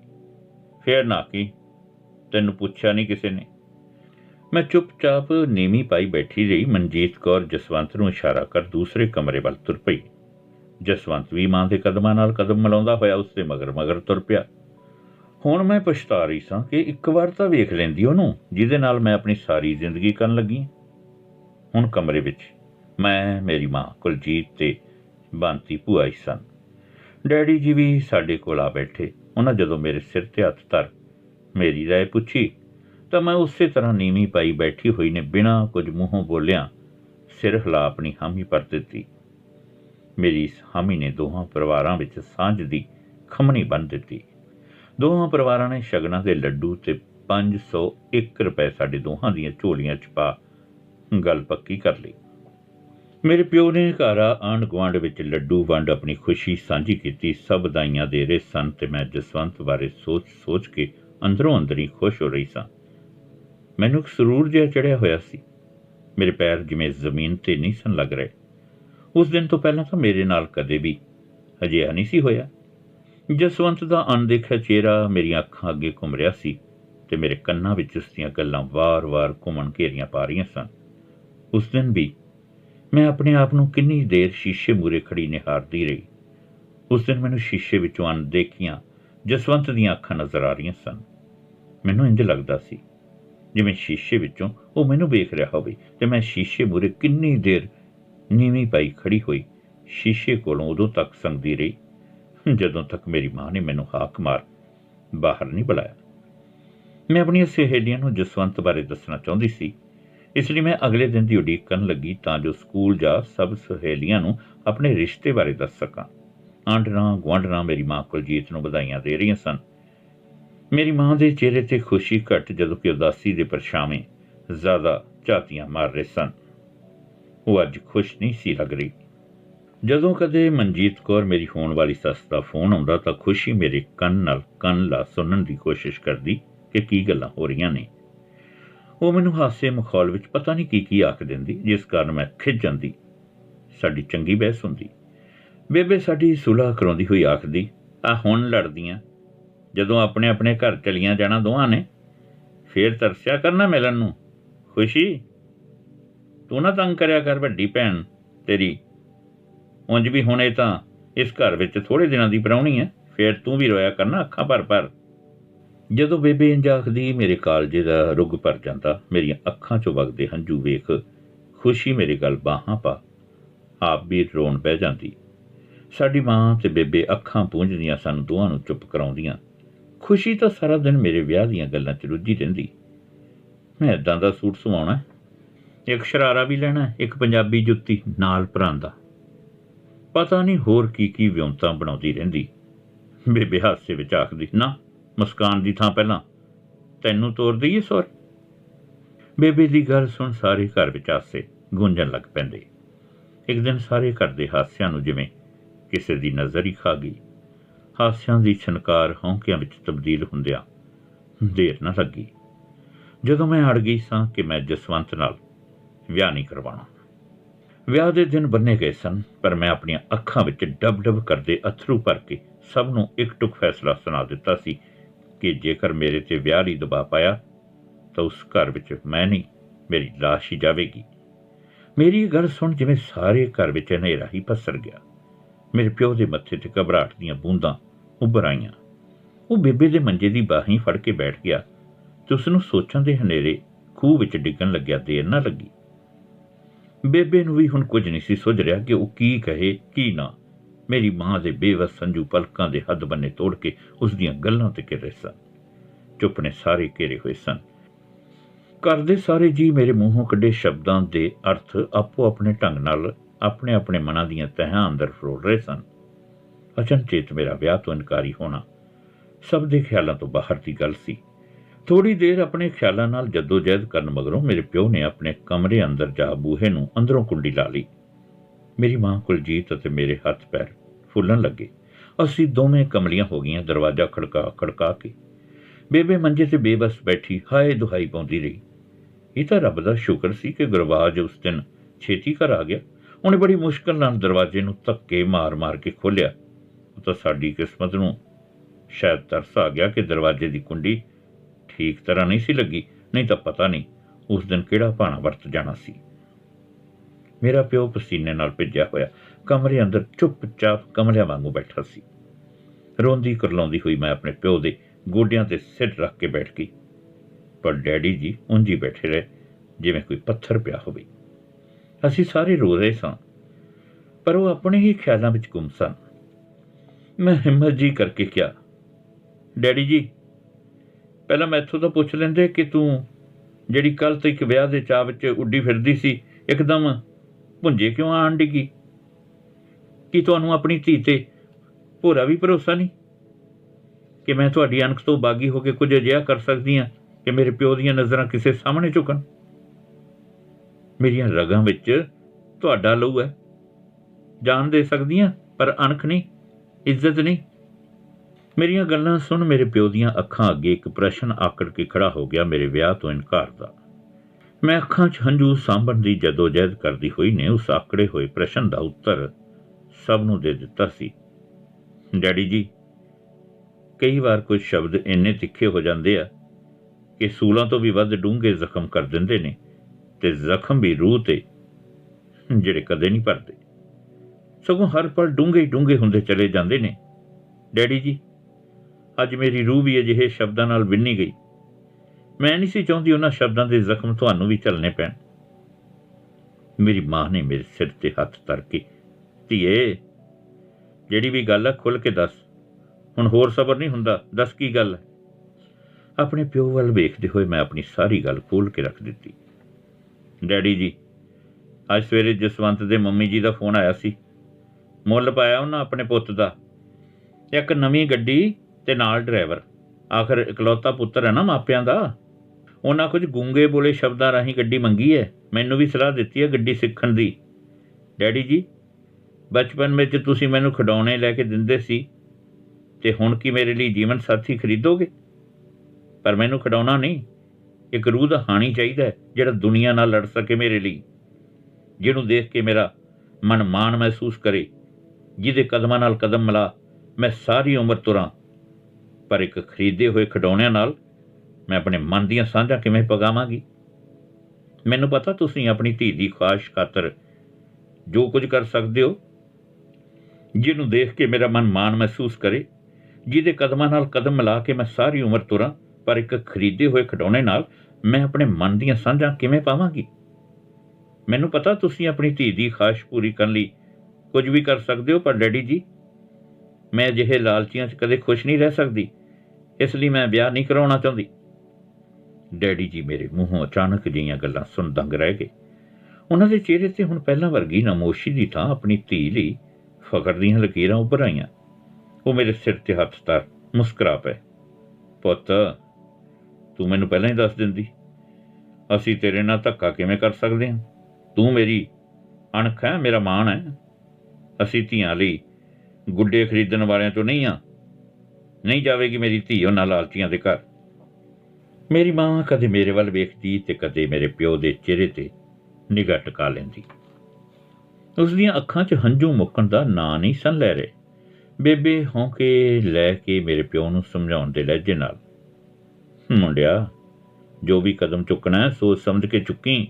A: ਫੇਰ ਨਾ ਕੀ, ਤੈਨੂੰ ਪੁੱਛਿਆ ਨਹੀਂ ਕਿਸੇ ਨੇ? ਮੈਂ ਚੁੱਪਚਾਪ ਨੀਵੀਂ ਪਾਈ ਬੈਠੀ ਰਹੀ। ਮਨਜੀਤ ਕੌਰ ਜਸਵੰਤ ਨੂੰ ਇਸ਼ਾਰਾ ਕਰ ਦੂਸਰੇ ਕਮਰੇ ਵੱਲ ਤੁਰ ਪਈ। ਜਸਵੰਤ ਵੀ ਮਾਂ ਦੇ ਕਦਮਾਂ ਨਾਲ ਕਦਮ ਮਿਲਾਉਂਦਾ ਹੋਇਆ ਉਸ ਦੇ ਮਗਰ ਮਗਰ ਤੁਰ ਪਿਆ। ਹੁਣ ਮੈਂ ਪਛਤਾ ਰਹੀ ਸਾਂ ਕਿ ਇੱਕ ਵਾਰ ਤਾਂ ਵੇਖ ਲੈਂਦੀ ਉਹਨੂੰ, ਜਿਹਦੇ ਨਾਲ ਮੈਂ ਆਪਣੀ ਸਾਰੀ ਜ਼ਿੰਦਗੀ ਕਰਨ ਲੱਗੀ ਹੁਣ ਕਮਰੇ ਵਿੱਚ ਮੈਂ, ਮੇਰੀ ਮਾਂ, ਕੁਲਜੀਤ ਤੇ ਬੰਤੀ ਭੂਆ ਹੀ ਸਨ। ਡੈਡੀ ਜੀ ਵੀ ਸਾਡੇ ਕੋਲ ਆ ਬੈਠੇ। ਉਹਨਾਂ ਜਦੋਂ ਮੇਰੇ ਸਿਰ ਤੇ ਹੱਥ ਧਰ, ਮੇਰੀ ਰਾਏ ਪੁੱਛੀ ਤਾਂ ਮੈਂ ਉਸੇ ਤਰ੍ਹਾਂ ਨੀਵੀਂ ਪਾਈ ਬੈਠੀ ਹੋਈ ਨੇ ਬਿਨਾਂ ਕੁਝ ਮੂੰਹੋਂ ਬੋਲਿਆ ਸਿਰ ਹਿਲਾ ਆਪਣੀ ਹਾਮੀ ਭਰ ਦਿੱਤੀ। ਮੇਰੀ ਇਸ ਹਾਮੀ ਨੇ ਦੋਹਾਂ ਪਰਿਵਾਰਾਂ ਵਿੱਚ ਸਾਂਝ ਦੀ ਖਮਣੀ ਬੰਨ ਦਿੱਤੀ। ਦੋਹਾਂ ਪਰਿਵਾਰਾਂ ਨੇ ਸ਼ਗਨਾਂ ਦੇ ਲੱਡੂ ਤੇ 501 ਰੁਪਏ ਸਾਡੇ ਦੋਹਾਂ ਦੀਆਂ ਝੋਲੀਆਂ 'ਚ ਪਾ ਗੱਲ ਪੱਕੀ ਕਰ ਲਈ। ਮੇਰੇ ਪਿਓ ਨੇ ਘਰ ਆਂਢ ਗੁਆਂਢ ਵਿੱਚ ਲੱਡੂ ਵੰਡ ਆਪਣੀ ਖੁਸ਼ੀ ਸਾਂਝੀ ਕੀਤੀ। ਸਭ ਦਾਈਆਂ ਦੇ ਰਹੇ ਸਨ ਤੇ ਮੈਂ ਜਸਵੰਤ ਬਾਰੇ ਸੋਚ-ਸੋਚ ਕੇ ਅੰਦਰੋਂ ਅੰਦਰ ਹੀ ਖੁਸ਼ ਹੋ ਰਹੀ ਸਾਂ। ਮੈਨੂੰ ਇੱਕ ਸਰੂਰ ਜਿਹਾ ਚੜਿਆ ਹੋਇਆ ਸੀ। ਮੇਰੇ ਪੈਰ ਜਿਵੇਂ ਜ਼ਮੀਨ ਤੇ ਨਹੀਂ ਸਨ ਲੱਗ ਰਹੇ। ਉਸ ਦਿਨ ਤੋਂ ਪਹਿਲਾਂ ਤਾਂ ਮੇਰੇ ਨਾਲ ਕਦੇ ਵੀ ਅਜਿਹਾ ਨਹੀਂ ਸੀ ਹੋਇਆ। ਜਸਵੰਤ ਦਾ ਅਣਦੇਖਿਆ ਚਿਹਰਾ ਮੇਰੀਆਂ ਅੱਖਾਂ ਅੱਗੇ ਘੁੰਮ ਰਿਹਾ ਸੀ ਤੇ ਮੇਰੇ ਕੰਨਾਂ ਵਿੱਚ ਉਸ ਦੀਆਂ ਗੱਲਾਂ ਵਾਰ-ਵਾਰ ਘੁੰਮਣ ਘੇਰੀਆਂ ਪਾ ਰਹੀਆਂ ਸਨ। ਉਸ ਦਿਨ ਵੀ ਮੈਂ ਆਪਣੇ ਆਪ ਨੂੰ ਕਿੰਨੀ ਦੇਰ ਸ਼ੀਸ਼ੇ ਮੂਰੇ ਖੜੀ ਨਿਹਾਰਦੀ ਰਹੀ। ਉਸ ਦਿਨ ਮੈਨੂੰ ਸ਼ੀਸ਼ੇ ਵਿੱਚੋਂ ਅਣਦੇਖੀਆਂ ਜਸਵੰਤ ਦੀਆਂ ਅੱਖਾਂ ਨਜ਼ਰ ਆ ਰਹੀਆਂ ਸਨ। ਮੈਨੂੰ ਇੰਜ ਲੱਗਦਾ ਸੀ ਜਿਵੇਂ ਸ਼ੀਸ਼ੇ ਵਿੱਚੋਂ ਉਹ ਮੈਨੂੰ ਵੇਖ ਰਿਹਾ ਹੋਵੇ ਤੇ ਮੈਂ ਸ਼ੀਸ਼ੇ ਮੂਰੇ ਕਿੰਨੀ ਦੇਰ ਨੀਵੀਂ ਪਾਈ ਖੜੀ ਹੋਈ। ਸ਼ੀਸ਼ੇ ਕੋਲੋਂ ਉਦੋਂ ਤੱਕ ਸੰਗਦੀ ਰਹੀ, ਜਦੋਂ ਤੱਕ ਮੇਰੀ ਮਾਂ ਨੇ ਮੈਨੂੰ ਹਾਕ ਮਾਰ, ਬਾਹਰ ਨਹੀਂ ਬੁਲਾਇਆ। ਮੈਂ ਆਪਣੀਆਂ ਸਹੇਲੀਆਂ ਨੂੰ ਜਸਵੰਤ ਬਾਰੇ ਦੱਸਣਾ ਚਾਹੁੰਦੀ ਸੀ, ਇਸ ਲਈ ਮੈਂ ਅਗਲੇ ਦਿਨ ਦੀ ਉਡੀਕ ਕਰਨ ਲੱਗੀ ਤਾਂ ਜੋ ਸਕੂਲ ਜਾ ਸਭ ਸਹੇਲੀਆਂ ਨੂੰ ਆਪਣੇ ਰਿਸ਼ਤੇ ਬਾਰੇ ਦੱਸ ਸਕਾਂ। ਆਂਡਰਾਂ ਗੁਆਂਢਰਾਂ ਮੇਰੀ ਮਾਂ ਕੁਲਜੀਤ ਨੂੰ ਵਧਾਈਆਂ ਦੇ ਰਹੀਆਂ ਸਨ। ਮੇਰੀ ਮਾਂ ਦੇ ਚਿਹਰੇ ਤੇ ਖੁਸ਼ੀ ਘਟ ਜਦੋਂ ਕਿ ਉਦਾਸੀ ਦੇ ਪਰਛਾਵੇਂ ਜ਼ਿਆਦਾ ਝਾਤੀਆਂ ਮਾਰ ਰਹੇ ਸਨ। ਉਹ ਅੱਜ ਖੁਸ਼ ਨਹੀਂ ਸੀ ਲੱਗ ਰਹੀ। ਜਦੋਂ ਕਦੇ ਮਨਜੀਤ ਕੌਰ ਮੇਰੀ ਹੋਣ ਵਾਲੀ ਸੱਸ ਦਾ ਫੋਨ ਆਉਂਦਾ ਤਾਂ ਖੁਸ਼ੀ ਮੇਰੇ ਕੰਨ ਨਾਲ ਕੰਨ ਲਾ ਸੁਣਨ ਦੀ ਕੋਸ਼ਿਸ਼ ਕਰਦੀ ਕਿ ਕੀ ਗੱਲਾਂ ਹੋ ਰਹੀਆਂ ਨੇ। ਉਹ ਮੈਨੂੰ ਹਾਸੇ ਮਖੌਲ ਵਿੱਚ ਪਤਾ ਨਹੀਂ ਕੀ ਕੀ ਆਖ ਦਿੰਦੀ, ਜਿਸ ਕਾਰਨ ਮੈਂ ਖਿੱਚ ਜਾਂਦੀ। ਸਾਡੀ ਚੰਗੀ ਬਹਿਸ ਹੁੰਦੀ। ਬੇਬੇ ਸਾਡੀ ਸੁਲਾਹ ਕਰਾਉਂਦੀ ਹੋਈ ਆਖਦੀ, ਆ ਹੁਣ ਲੜਦੀਆਂ ਜਦੋਂ ਆਪਣੇ ਆਪਣੇ ਘਰ ਚਲੀਆਂ ਜਾਣਾ ਦੋਹਾਂ ਨੇ, ਫੇਰ ਤਰਸਿਆ ਕਰਨਾ ਮਿਲਣ ਨੂੰ। ਖੁਸ਼ੀ? ਤੂੰ ਨਾ ਤੰਗ ਕਰਿਆ ਕਰ ਵੱਡੀ ਭੈਣ ਤੇਰੀ। ਉਂਝ ਵੀ ਹੁਣੇ ਤਾਂ ਇਸ ਘਰ ਵਿੱਚ ਥੋੜੇ ਦਿਨਾਂ ਦੀ ਪਰਾਉਣੀ ਹੈ, ਫੇਰ ਤੂੰ ਵੀ ਰੋਇਆ ਕਰਨਾ ਅੱਖਾਂ ਭਰ ਭਰ। ਜਦੋਂ ਬੇਬੇ ਇੰਜ ਆਖਦੀ, ਮੇਰੇ ਕਾਲਜੇ ਦਾ ਰੁੱਗ ਭਰ ਜਾਂਦਾ, ਮੇਰੀਆਂ ਅੱਖਾਂ 'ਚੋਂ ਵਗਦੇ ਹੰਝੂ ਵੇਖ, ਖੁਸ਼ੀ ਮੇਰੇ ਗਲ ਬਾਹਾਂ ਪਾ, ਆਪ ਵੀ ਰੋਣ ਪੈ ਜਾਂਦੀ। ਸਾਡੀ ਮਾਂ ਤੇ ਬੇਬੇ ਅੱਖਾਂ ਪੂੰਝਦੀਆਂ ਸਨ ਦੋਹਾਂ ਨੂੰ ਚੁੱਪ ਕਰਾਉਂਦੀਆਂ। ਖੁਸ਼ੀ ਤਾਂ ਸਾਰਾ ਦਿਨ ਮੇਰੇ ਵਿਆਹ ਦੀਆਂ ਗੱਲਾਂ 'ਚ ਰੁੱਝੀ ਰਹਿੰਦੀ। ਮੈਂ ਇਦਾਂ ਦਾ ਸੂਟ ਸਵਾਉਣਾ ਇੱਕ ਸ਼ਰਾਰਾ ਵੀ ਲੈਣਾ ਇੱਕ ਪੰਜਾਬੀ ਜੁੱਤੀ ਨਾਲ ਭਰਾਂਦਾ ਪਤਾ ਨਹੀਂ ਹੋਰ ਕੀ ਕੀ ਵਿਉਂਤਾਂ ਬਣਾਉਂਦੀ ਰਹਿੰਦੀ। ਬੇਬੇ ਹਾਸੇ ਵਿੱਚ ਆਖਦੀ, ਨਾ, ਮੁਸਕਾਨ ਦੀ ਥਾਂ ਪਹਿਲਾਂ। ਤੈਨੂੰ ਤੋਰ ਦਈਏ ਸੋਰ ਬੇਬੇ ਦੀ ਗੱਲ ਸੁਣ ਸਾਰੇ ਘਰ ਵਿੱਚ ਹਾਸੇ ਗੂੰਜਣ ਲੱਗ ਪੈਂਦੇ। ਇੱਕ ਦਿਨ ਸਾਰੇ ਘਰ ਦੇ ਹਾਸਿਆਂ ਨੂੰ ਜਿਵੇਂ ਕਿਸੇ ਦੀ ਨਜ਼ਰ ਹੀ ਖਾ ਗਈ। ਹਾਸਿਆਂ ਦੀ ਛਨਕਾਰ ਹੌਂਕਿਆਂ ਵਿੱਚ ਤਬਦੀਲ ਹੁੰਦਿਆਂ ਦੇਰ ਨਾ ਲੱਗੀ। ਜਦੋਂ ਮੈਂ ਅੜ ਗਈ ਸਾਂ ਕਿ ਮੈਂ ਜਸਵੰਤ ਨਾਲ ਵਿਆਹ ਨਹੀਂ ਕਰਵਾਉਣਾ। ਵਿਆਹ ਦੇ ਦਿਨ ਬੰਨੇ ਗਏ ਸਨ, ਪਰ ਮੈਂ ਆਪਣੀਆਂ ਅੱਖਾਂ ਵਿੱਚ ਡਬ-ਡਬ ਕਰਦੇ ਅਥਰੂ ਭਰ ਕੇ ਸਭ ਨੂੰ ਇੱਕ ਟੁਕ ਫੈਸਲਾ ਸੁਣਾ ਦਿੱਤਾ ਸੀ ਕਿ ਜੇਕਰ ਮੇਰੇ ਤੇ ਵਿਆਹ ਲਈ ਦਬਾਅ ਪਾਇਆ, ਤਾਂ ਉਸ ਘਰ ਵਿੱਚ ਮੈਂ ਨਹੀਂ, ਮੇਰੀ ਲਾਸ਼ ਹੀ ਜਾਵੇਗੀ। ਮੇਰੀ ਇਹ ਗੱਲ ਸੁਣ ਜਿਵੇਂ ਸਾਰੇ ਘਰ ਵਿੱਚ ਹਨੇਰਾ ਹੀ ਪਸਰ ਗਿਆ। ਮੇਰੇ ਪਿਓ ਦੇ ਮੱਥੇ ਤੇ ਘਬਰਾਹਟ ਦੀਆਂ ਬੂੰਦਾਂ ਉੱਭਰ ਆਈਆਂ। ਉਹ ਬੇਬੇ ਦੇ ਮੰਜੇ ਦੀ ਬਾਹੀਂ ਹੀ ਫੜ ਕੇ ਬੈਠ ਗਿਆ ਤੇ ਉਸ ਨੂੰ ਸੋਚਾਂ ਦੇ ਹਨੇਰੇ ਖੂਹ ਵਿੱਚ ਡਿੱਗਣ ਲੱਗਿਆ ਦੇਰ ਨਾ ਲੱਗੀ। ਬੇਬੇ ਨੂੰ ਵੀ ਹੁਣ ਕੁਝ ਨਹੀਂ ਸੀ ਸੁਝ ਰਿਹਾ ਕਿ ਉਹ ਕੀ ਕਹੇ, ਕੀ ਨਾ। ਮੇਰੀ ਮਾਂ ਦੇ ਬੇਵਸ ਸੰਜੂ ਪਲਕਾਂ ਦੇ ਹੱਦ ਬੰਨੇ ਤੋੜ ਕੇ ਉਸ ਦੀਆਂ ਗੱਲਾਂ ਤੇ ਘਿਰੇ ਸਨ। ਚੁੱਪ ਨੇ ਸਾਰੇ ਘੇਰੇ ਹੋਏ ਸਨ। ਕਰਦੇ ਸਾਰੇ ਜੀ ਮੇਰੇ ਮੂੰਹੋਂ ਕੱਢੇ ਸ਼ਬਦਾਂ ਦੇ ਅਰਥ ਆਪੋ ਆਪਣੇ ਢੰਗ ਨਾਲ ਆਪਣੇ ਆਪਣੇ ਮਨਾਂ ਦੀਆਂ ਤਹਿਾਂ ਅੰਦਰ ਫਰੋਲ ਰਹੇ ਸਨ। ਅਚਨਚੇਤ ਮੇਰਾ ਵਿਆਹ ਤੋਂ ਇਨਕਾਰੀ ਹੋਣਾ ਸਭ ਦੇ ਖਿਆਲਾਂ ਤੋਂ ਬਾਹਰ ਦੀ ਗੱਲ ਸੀ। ਥੋੜੀ ਦੇਰ ਆਪਣੇ ਖਿਆਲਾਂ ਨਾਲ ਜਦੋਜਹਿਦ ਕਰਨ ਮਗਰੋਂ ਮੇਰੇ ਪਿਓ ਨੇ ਆਪਣੇ ਕਮਰੇ ਅੰਦਰ ਜਾ ਬੂਹੇ ਨੂੰ ਅੰਦਰੋਂ ਕੁੰਡੀ ਲਾ ਲਈ। ਮੇਰੀ ਮਾਂ ਕੁਲਜੀਤ ਅਤੇ ਮੇਰੇ ਹੱਥ ਪੈਰ ਫੁੱਲਣ ਲੱਗੇ। ਅਸੀਂ ਦੋਵੇਂ ਕਮਲੀਆਂ ਹੋ ਗਈਆਂ, ਦਰਵਾਜ਼ਾ ਖੜਕਾ ਖੜਕਾ ਕੇ। ਬੇਬੇ ਮੰਜੇ ਤੇ ਬੇਬਸ ਬੈਠੀ ਹਾਏ ਦੁਹਾਈ ਪਾਉਂਦੀ ਰਹੀ। ਇਹ ਤਾਂ ਰੱਬ ਦਾ ਸ਼ੁਕਰ ਸੀ ਕਿ ਗੁਰਬਾਜ ਉਸ ਦਿਨ ਛੇਤੀ ਘਰ ਆ ਗਿਆ। ਉਹਨੇ ਬੜੀ ਮੁਸ਼ਕਲ ਨਾਲ ਦਰਵਾਜ਼ੇ ਨੂੰ ਧੱਕੇ ਮਾਰ-ਮਾਰ ਕੇ ਖੋਲ੍ਹਿਆ। ਉਹ ਤਾਂ ਸਾਡੀ ਕਿਸਮਤ ਨੂੰ ਸ਼ਾਇਦ ਤਰਸ ਆ ਗਿਆ ਕਿ ਦਰਵਾਜ਼ੇ ਦੀ ਕੁੰਡੀ ਠੀਕ ਤਰ੍ਹਾਂ ਨਹੀਂ ਸੀ ਲੱਗੀ। ਨਹੀਂ ਤਾਂ ਪਤਾ ਨਹੀਂ ਉਸ ਦਿਨ ਕਿਹੜਾ ਭਾਣਾ ਵਰਤ ਜਾਣਾ ਸੀ। ਮੇਰਾ ਪਿਓ ਪਸੀਨੇ ਨਾਲ ਭਿੱਜਿਆ ਹੋਇਆ ਕਮਰੇ ਅੰਦਰ ਚੁੱਪਚਾਪ ਕਮਰਿਆਂ ਵਾਂਗੂ ਬੈਠਾ ਸੀ। ਰੋਂਦੀ ਕਰਲਾਉਂਦੀ ਹੋਈ ਮੈਂ ਆਪਣੇ ਪਿਓ ਦੇ ਗੋਡਿਆਂ ਤੇ ਸਿਰ ਰੱਖ ਕੇ ਬੈਠ ਗਈ। ਪਰ ਡੈਡੀ ਜੀ ਉਂਝ ਹੀ ਬੈਠੇ ਰਹੇ, ਜਿਵੇਂ ਕੋਈ ਪੱਥਰ ਪਿਆ ਹੋਵੇ। ਅਸੀਂ ਸਾਰੇ ਰੋ ਰਹੇ ਸਾਂ, ਪਰ ਉਹ ਆਪਣੇ ਹੀ ਖਿਆਲਾਂ ਵਿੱਚ ਗੁੰਮ ਸਨ। ਮੈਂ ਹਿੰਮਤ ਜੀ ਕਰਕੇ ਕਿਹਾ, ਡੈਡੀ ਜੀ, ਪਹਿਲਾਂ ਮੈਂ ਇੱਥੋਂ ਤਾਂ ਪੁੱਛ ਲੈਂਦੇ ਕਿ ਤੂੰ ਜਿਹੜੀ ਕੱਲ ਇੱਕ ਵਿਆਹ ਦੇ ਚਾਅ ਵਿੱਚ ਉੱਡੀ ਫਿਰਦੀ ਸੀ, ਇੱਕਦਮ ਭੁੰਜੇ ਕਿਉਂ ਆਣ ਡਿੱਗੀ ਕੀ? ਤੁਹਾਨੂੰ ਆਪਣੀ ਧੀ ਤੇ ਭੋਰਾ ਵੀ ਭਰੋਸਾ ਨਹੀਂ? ਕਿ ਮੈਂ ਤੁਹਾਡੀ ਅਣਖ ਤੋਂ ਬਾਗੀ ਹੋ ਕੇ ਕੁਝ ਅਜਿਹਾ ਕਰ ਸਕਦੀ ਹਾਂ ਕਿ ਮੇਰੇ ਪਿਓ ਦੀਆਂ ਨਜ਼ਰਾਂ ਕਿਸੇ ਸਾਹਮਣੇ ਝੁਕਣ? ਮੇਰੀਆਂ ਰਗਾਂ ਵਿੱਚ ਤੁਹਾਡਾ ਲਹੂ ਹੈ। ਜਾਨ ਦੇ ਸਕਦੀਆਂ, ਪਰ ਅਣਖ ਨਹੀਂ, ਇੱਜ਼ਤ ਨਹੀਂ। ਮੇਰੀਆਂ ਗੱਲਾਂ ਸੁਣ ਮੇਰੇ ਪਿਓ ਦੀਆਂ ਅੱਖਾਂ ਅੱਗੇ ਇੱਕ ਪ੍ਰਸ਼ਨ ਆਕੜ ਕੇ ਖੜਾ ਹੋ ਗਿਆ ਮੇਰੇ ਵਿਆਹ ਤੋਂ ਇਨਕਾਰ ਦਾ। ਮੈਂ ਅੱਖਾਂ 'ਚ ਹੰਝੂ ਸਾਂਭਣ ਦੀ ਜਦੋਜਹਿਦ ਕਰਦੀ ਹੋਈ ਨੇ ਉਸ ਆਕੜੇ ਹੋਏ ਪ੍ਰਸ਼ਨ ਦਾ ਉੱਤਰ ਸਭ ਨੂੰ ਦੇ ਦਿੱਤਾ ਸੀ। ਡੈਡੀ ਜੀ, ਕਈ ਵਾਰ ਕੁਝ ਸ਼ਬਦ ਇੰਨੇ ਤਿੱਖੇ ਹੋ ਜਾਂਦੇ ਆ ਕਿ ਸੂਲਾਂ ਤੋਂ ਵੀ ਵੱਧ ਡੂੰਘੇ ਜ਼ਖਮ ਕਰ ਦਿੰਦੇ ਨੇ। ਤੇ ਜ਼ਖਮ ਵੀ ਰੂਹ ਤੇ, ਜਿਹੜੇ ਕਦੇ ਨਹੀਂ ਭਰਦੇ। ਸਗੋਂ ਹਰ ਪਲ ਡੂੰਘੇ ਹੀ ਡੂੰਘੇ ਹੁੰਦੇ ਚਲੇ ਜਾਂਦੇ ਨੇ। ਡੈਡੀ ਜੀ, ਅੱਜ ਮੇਰੀ ਰੂਹ ਵੀ ਅਜਿਹੇ ਸ਼ਬਦਾਂ ਨਾਲ ਵਿੰਨੀ ਗਈ। ਮੈਂ ਨਹੀਂ ਸੀ ਚਾਹੁੰਦੀ ਉਹਨਾਂ ਸ਼ਬਦਾਂ ਦੇ ਜ਼ਖਮ ਤੁਹਾਨੂੰ ਵੀ ਝੱਲਣੇ ਪੈਣ। ਮੇਰੀ ਮਾਂ ਨੇ ਮੇਰੇ ਸਿਰ ਤੇ ਹੱਥ ਧਰ ਕੇ ਧੀਏ, ਜਿਹੜੀ ਵੀ ਗੱਲ ਹੈ ਖੁੱਲ ਕੇ ਦੱਸ। ਹੁਣ ਹੋਰ ਸਬਰ ਨਹੀਂ ਹੁੰਦਾ, ਦੱਸ ਕੀ ਗੱਲ ਹੈ? ਆਪਣੇ ਪਿਓ ਵੱਲ ਵੇਖਦੇ ਹੋਏ ਮੈਂ ਆਪਣੀ ਸਾਰੀ ਗੱਲ ਖੋਲ ਕੇ ਰੱਖ ਦਿੱਤੀ। ਡੈਡੀ ਜੀ। ਅੱਜ ਸਵੇਰੇ ਜਸਵੰਤ ਦੇ ਮੰਮੀ ਜੀ ਦਾ ਫੋਨ ਆਇਆ ਸੀ। ਮੁੱਲ ਪਾਇਆ ਉਹਨਾਂ ਆਪਣੇ ਪੁੱਤ ਦਾ। ਇੱਕ ਨਵੀਂ ਗੱਡੀ ਤੇ ਨਾਲ ਡਰਾਈਵਰ। ਆਖਰ ਇਕਲੌਤਾ ਪੁੱਤਰ ਹੈ ਨਾ ਮਾਪਿਆਂ ਦਾ। ਉਹਨਾਂ ਕੁਝ ਗੂੰਗੇ ਬੋਲੇ ਸ਼ਬਦਾਂ ਰਾਹੀਂ ਗੱਡੀ ਮੰਗੀ ਹੈ। ਮੈਨੂੰ ਵੀ ਸਲਾਹ ਦਿੱਤੀ ਹੈ ਗੱਡੀ ਸਿੱਖਣ ਦੀ। ਡੈਡੀ ਜੀ, ਬਚਪਨ ਵਿੱਚ ਤੁਸੀਂ ਮੈਨੂੰ ਖਿਡੌਣੇ ਲੈ ਕੇ ਦਿੰਦੇ ਸੀ। ਤੇ ਹੁਣ ਕੀ ਮੇਰੇ ਲਈ ਜੀਵਨ ਸਾਥੀ ਖਰੀਦੋਗੇ? ਪਰ ਮੈਨੂੰ ਖਿਡੌਣਾ ਨਹੀਂ। ਇੱਕ ਰੂਹ ਦਾ ਹਾਣੀ ਚਾਹੀਦਾ ਹੈ, ਜਿਹੜਾ ਦੁਨੀਆ ਨਾਲ ਲੜ ਸਕੇ ਮੇਰੇ ਲਈ। ਜਿਹਨੂੰ ਦੇਖ ਕੇ ਮੇਰਾ ਮਨ ਮਾਣ ਮਹਿਸੂਸ ਕਰੇ, ਜਿਹਦੇ ਕਦਮਾਂ ਨਾਲ ਕਦਮ ਮਿਲਾ, ਮੈਂ ਸਾਰੀ ਉਮਰ ਤੁਰਾਂ। ਪਰ ਇੱਕ ਖਰੀਦੇ ਹੋਏ ਖਿਡੌਣਿਆਂ ਨਾਲ ਮੈਂ ਆਪਣੇ ਮਨ ਦੀਆਂ ਸਾਂਝਾਂ ਕਿਵੇਂ ਪਗਾਵਾਂਗੀ? ਮੈਨੂੰ ਪਤਾ ਤੁਸੀਂ ਆਪਣੀ ਧੀ ਦੀ ਖੁਆਇਸ਼ ਖਾਤਰ ਜੋ ਕੁਝ ਕਰ ਸਕਦੇ ਹੋ, ਜਿਹਨੂੰ ਦੇਖ ਕੇ ਮੇਰਾ ਮਨ ਮਾਣ ਮਹਿਸੂਸ ਕਰੇ, ਜਿਹਦੇ ਕਦਮਾਂ ਨਾਲ ਕਦਮ ਮਿਲਾ ਕੇ ਮੈਂ ਸਾਰੀ ਉਮਰ ਤੁਰਾਂ, ਪਰ ਇੱਕ ਖਰੀਦੇ ਹੋਏ ਖਿਡੌਣੇ ਨਾਲ ਮੈਂ ਆਪਣੇ ਮਨ ਦੀਆਂ ਸਾਂਝਾਂ ਕਿਵੇਂ ਪਾਵਾਂਗੀ? ਮੈਨੂੰ ਪਤਾ ਤੁਸੀਂ ਆਪਣੀ ਧੀ ਦੀ ਖਾਸ਼ ਪੂਰੀ ਕਰਨ ਲਈ ਕੁਝ ਵੀ ਕਰ ਸਕਦੇ ਹੋ, ਪਰ ਡੈਡੀ ਜੀ, ਮੈਂ ਅਜਿਹੇ ਲਾਲਚੀਆਂ 'ਚ ਕਦੇ ਖੁਸ਼ ਨਹੀਂ ਰਹਿ ਸਕਦੀ, ਇਸ ਲਈ ਮੈਂ ਵਿਆਹ ਨਹੀਂ ਕਰਾਉਣਾ ਚਾਹੁੰਦੀ। ਡੈਡੀ ਜੀ ਮੇਰੇ ਮੂੰਹੋਂ ਅਚਾਨਕ ਜਿਹੀਆਂ ਗੱਲਾਂ ਸੁਣ ਦੰਗ ਰਹਿ ਗਏ। ਉਹਨਾਂ ਦੇ ਚਿਹਰੇ ਤੇ ਹੁਣ ਪਹਿਲਾਂ ਵਰਗੀ ਨਮੋਸ਼ੀ ਦੀ ਥਾਂ ਆਪਣੀ ਧੀ ਲਈ ਫਕਰ ਦੀਆਂ ਲਕੀਰਾਂ ਉੱਭਰ ਆਈਆਂ। ਉਹ ਮੇਰੇ ਸਿਰ ਤੇ ਹੱਥ ਧਰ ਮੁਸਕਰਾ ਪਏ। ਪੁੱਤ ਤੂੰ ਮੈਨੂੰ ਪਹਿਲਾਂ ਹੀ ਦੱਸ ਦਿੰਦੀ। ਅਸੀਂ ਤੇਰੇ ਨਾਲ ਧੱਕਾ ਕਿਵੇਂ ਕਰ ਸਕਦੇ ਹਾਂ? ਤੂੰ ਮੇਰੀ ਅਣਖ ਹੈ, ਮੇਰਾ ਮਾਣ ਹੈ। ਅਸੀਂ ਧੀਆਂ ਲਈ ਗੁੱਡੇ ਖਰੀਦਣ ਵਾਲਿਆਂ ਤੋਂ ਨਹੀਂ ਆ ਨਹੀਂ ਜਾਵੇਗੀ ਮੇਰੀ ਧੀ ਉਹਨਾਂ ਲਾਲਚੀਆਂ ਦੇ ਘਰ। ਮੇਰੀ ਮਾਂ ਕਦੇ ਮੇਰੇ ਵੱਲ ਵੇਖਦੀ ਤੇ ਕਦੇ ਮੇਰੇ ਪਿਓ ਦੇ ਚਿਹਰੇ ਤੇ ਨਿਗਾਹ ਟਿਕਾ ਲੈਂਦੀ। ਉਸ ਦੀਆਂ ਅੱਖਾਂ 'ਚ ਹੰਝੂ ਮੁੱਕਣ ਦਾ ਨਾਂ ਨਹੀਂ ਸਨ ਲੈ ਰਹੇ। ਬੇਬੇ ਹੌਂਕੇ ਲੈ ਕੇ ਮੇਰੇ ਪਿਓ ਨੂੰ ਸਮਝਾਉਣ ਦੇ ਲਹਿਜੇ ਨਾਲ ਮੁੰਡਿਆ, ਜੋ ਵੀ ਕਦਮ ਚੁੱਕਣਾ ਸੋਚ ਸਮਝ ਕੇ ਚੁੱਕੀ।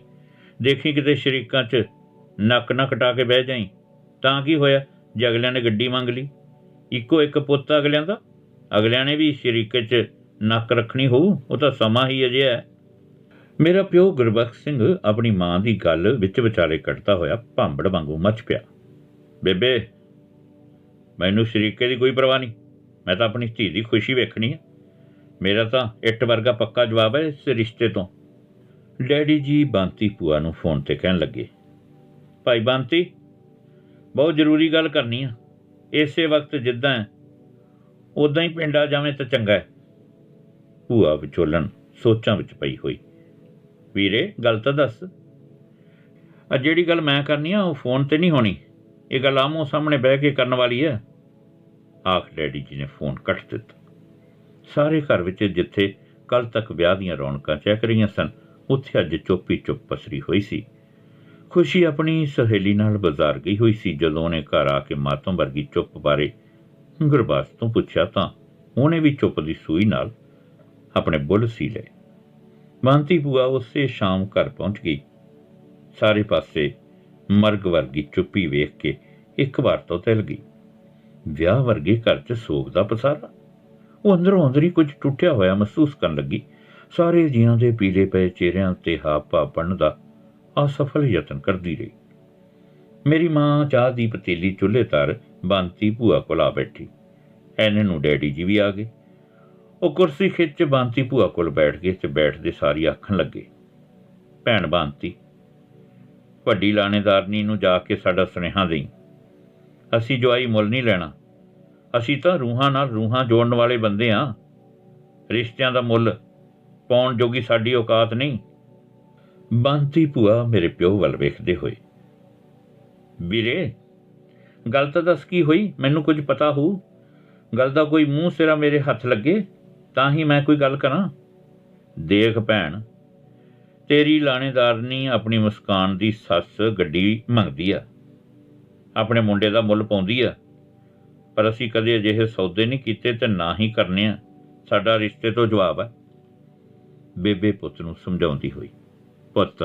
A: ਦੇਖੀ ਕਿਤੇ ਸ਼ਰੀਕਾਂ 'ਚ ਨੱਕ ਨਾ ਕਟਾ ਕੇ ਬਹਿ ਜਾਈ। ਤਾਂ ਕੀ ਹੋਇਆ? ਜੇ ਅਗਲਿਆਂ ਨੇ ਗੱਡੀ ਮੰਗ ਲਈ। ਇੱਕੋ ਇੱਕ ਪੁੱਤ ਅਗਲਿਆਂ ਦਾ? ਅਗਲਿਆਂ ਨੇ ਵੀ ਸ਼ਰੀਕੇ 'ਚ ਨੱਕ ਰੱਖਣੀ ਹੋਊ, ਉਹ ਤਾਂ ਸਮਾਂ ਹੀ ਅਜੇ ਹੈ। ਮੇਰਾ ਪਿਓ ਗੁਰਬਖਸ਼ ਸਿੰਘ ਆਪਣੀ ਮਾਂ ਦੀ ਗੱਲ ਵਿੱਚ ਵਿਚਾਲੇ ਕੱਟਦਾ ਹੋਇਆ ਭਾਂਬੜ ਵਾਂਗੂ ਮੱਚ ਪਿਆ। ਬੇਬੇ, ਮੈਨੂੰ ਸ਼ਰੀਕੇ ਦੀ ਕੋਈ ਪਰਵਾਹ ਨਹੀਂ। ਮੈਂ ਤਾਂ ਆਪਣੀ ਧੀ ਦੀ ਖੁਸ਼ੀ ਵੇਖਣੀ ਹੈ। ਮੇਰਾ ਤਾਂ ਇੱਟ ਵਰਗਾ ਪੱਕਾ ਜਵਾਬ ਹੈ ਇਸ ਰਿਸ਼ਤੇ ਤੋਂ। ਡੈਡੀ ਜੀ ਬਾਂਤੀ ਭੂਆ ਨੂੰ ਫੋਨ ਤੇ ਕਹਿਣ ਲੱਗੇ ਭਾਈ ਬਾਂਤੀ ਬਹੁਤ ਜ਼ਰੂਰੀ ਗੱਲ ਕਰਨੀ ਆ। ਇਸੇ ਵਕਤ ਜਿੱਦਾਂ ਹੈ, ਉਦਾਂ ਹੀ ਪਿੰਡ ਆ ਜਾਵੇਂ ਤਾਂ ਚੰਗਾ ਹੈ। ਭੂਆ ਵਿਚੋਲਣ ਸੋਚਾਂ ਵਿੱਚ ਪਈ ਹੋਈ। ਵੀਰੇ ਗੱਲ ਤਾਂ ਦੱਸ। ਆ ਜਿਹੜੀ ਗੱਲ ਮੈਂ ਕਰਨੀ ਆ ਉਹ ਫੋਨ ਤੇ ਨਹੀਂ ਹੋਣੀ। ਇਹ ਗੱਲ ਆਮੋ ਸਾਹਮਣੇ ਬਹਿ ਕੇ ਕਰਨ ਵਾਲੀ ਹੈ ਆਖ ਡੈਡੀ ਜੀ ਨੇ ਫੋਨ ਕੱਟ ਦਿੱਤਾ। ਸਾਰੇ ਘਰ ਵਿੱਚ ਜਿੱਥੇ ਕੱਲ ਤੱਕ ਵਿਆਹ ਦੀਆਂ ਰੌਣਕਾਂ ਚਹਿਕ ਰਹੀਆਂ ਸਨ, ਉੱਥੇ ਅੱਜ ਚੁੱਪੀ ਚੁੱਪ ਪਸਰੀ ਹੋਈ ਸੀ। ਖੁਸ਼ੀ ਆਪਣੀ ਸਹੇਲੀ ਨਾਲ ਬਾਜ਼ਾਰ ਗਈ ਹੋਈ ਸੀ, ਜਦੋਂ ਉਹਨੇ ਘਰ ਆ ਕੇ ਮਾਤੋਂ ਵਰਗੀ ਚੁੱਪ ਬਾਰੇ ਗੁਰਬਾਸ ਤੋਂ ਪੁੱਛਿਆ ਤਾਂ ਉਹਨੇ ਵੀ ਚੁੱਪ ਦੀ ਸੂਈ ਨਾਲ ਆਪਣੇ ਬੁੱਲ ਸੀ ਲਏ। ਮਾਨਤੀ ਭੂਆ ਉਸੇ ਸ਼ਾਮ ਘਰ ਪਹੁੰਚ ਗਈ। ਸਾਰੇ ਪਾਸੇ ਮਰਗ ਵਰਗੀ ਚੁੱਪੀ ਵੇਖ ਕੇ ਇੱਕ ਵਾਰ ਤੋਂ ਤਿਲ ਗਈ। ਵਿਆਹ ਵਰਗੇ ਘਰ 'ਚ ਸੋਗ ਦਾ ਪਸਾਰਾ। ਉਹ ਅੰਦਰੋਂ ਅੰਦਰ ਹੀ ਕੁਝ ਟੁੱਟਿਆ ਹੋਇਆ ਮਹਿਸੂਸ ਕਰਨ ਲੱਗੀ। ਸਾਰੇ ਜੀਆਂ ਦੇ ਪੀਲੇ ਪਏ ਚਿਹਰਿਆਂ ਉੱਤੇ ਹਾਵ ਭਾਵ ਬਣਨ ਦਾ ਅਸਫਲ ਯਤਨ ਕਰਦੀ ਰਹੀ। ਮੇਰੀ ਮਾਂ ਚਾਹ ਦੀ ਪਤੀਲੀ ਚੁੱਲ੍ਹੇ ਤਰ ਬੰਤੀ ਭੂਆ ਕੋਲ ਆ ਬੈਠੀ। ਐਨੇ ਨੂੰ ਡੈਡੀ ਜੀ ਵੀ ਆ ਗਏ। ਉਹ ਕੁਰਸੀ ਖਿੱਚ ਬੰਤੀ ਭੂਆ ਕੋਲ ਬੈਠ ਗਏ ਤੇ ਬੈਠਦੇ ਸਾਰੀ ਆਖਣ ਲੱਗੇ। ਭੈਣ ਬੰਤੀ ਵੱਡੀ ਲਾਣੇਦਾਰਨੀ ਨੂੰ ਜਾ ਕੇ ਸਾਡਾ ਸੁਨੇਹਾ ਦੇਈ। ਅਸੀਂ ਜਵਾਈ ਮੁੱਲ ਨਹੀਂ ਲੈਣਾ। ਅਸੀਂ ਤਾਂ ਰੂਹਾਂ ਨਾਲ ਰੂਹਾਂ ਜੋੜਨ ਵਾਲੇ ਬੰਦੇ ਆ। ਰਿਸ਼ਤਿਆਂ ਦਾ ਮੁੱਲ ਪਾਉਣ ਜੋਗੀ ਸਾਡੀ ਔਕਾਤ ਨਹੀਂ। ਬੰਤੀ ਭੂਆ ਮੇਰੇ ਪਿਓ ਵੱਲ ਵੇਖਦੇ ਹੋਏ। ਵੀਰੇ, ਗੱਲ ਤਾਂ ਦੱਸ ਕੀ ਹੋਈ? ਮੈਨੂੰ ਕੁਝ ਪਤਾ ਹੋ ਗੱਲ ਦਾ ਕੋਈ ਮੂੰਹ ਸਿਰਾ ਮੇਰੇ ਹੱਥ ਲੱਗੇ, ਤਾਂ ਹੀ ਮੈਂ ਕੋਈ ਗੱਲ ਕਰਾਂ। ਦੇਖ ਭੈਣ, ਤੇਰੀ ਲਾਣੇਦਾਰਨੀ ਆਪਣੀ ਮੁਸਕਾਨ ਦੀ ਸੱਸ ਗੱਡੀ ਮੰਗਦੀ ਆ। ਆਪਣੇ ਮੁੰਡੇ ਦਾ ਮੁੱਲ ਪਾਉਂਦੀ ਆ। ਪਰ ਅਸੀਂ ਕਦੇ ਅਜਿਹੇ ਸੌਦੇ ਨਹੀਂ ਕੀਤੇ ਤੇ ਨਾ ਹੀ ਕਰਨੇ ਆ। ਸਾਡਾ ਰਿਸ਼ਤੇ ਤੋਂ ਜਵਾਬ ਹੈ ਬੇਬੇ ਪੁੱਤ ਨੂੰ ਸਮਝਾਉਂਦੀ ਹੋਈ, ਪੁੱਤ,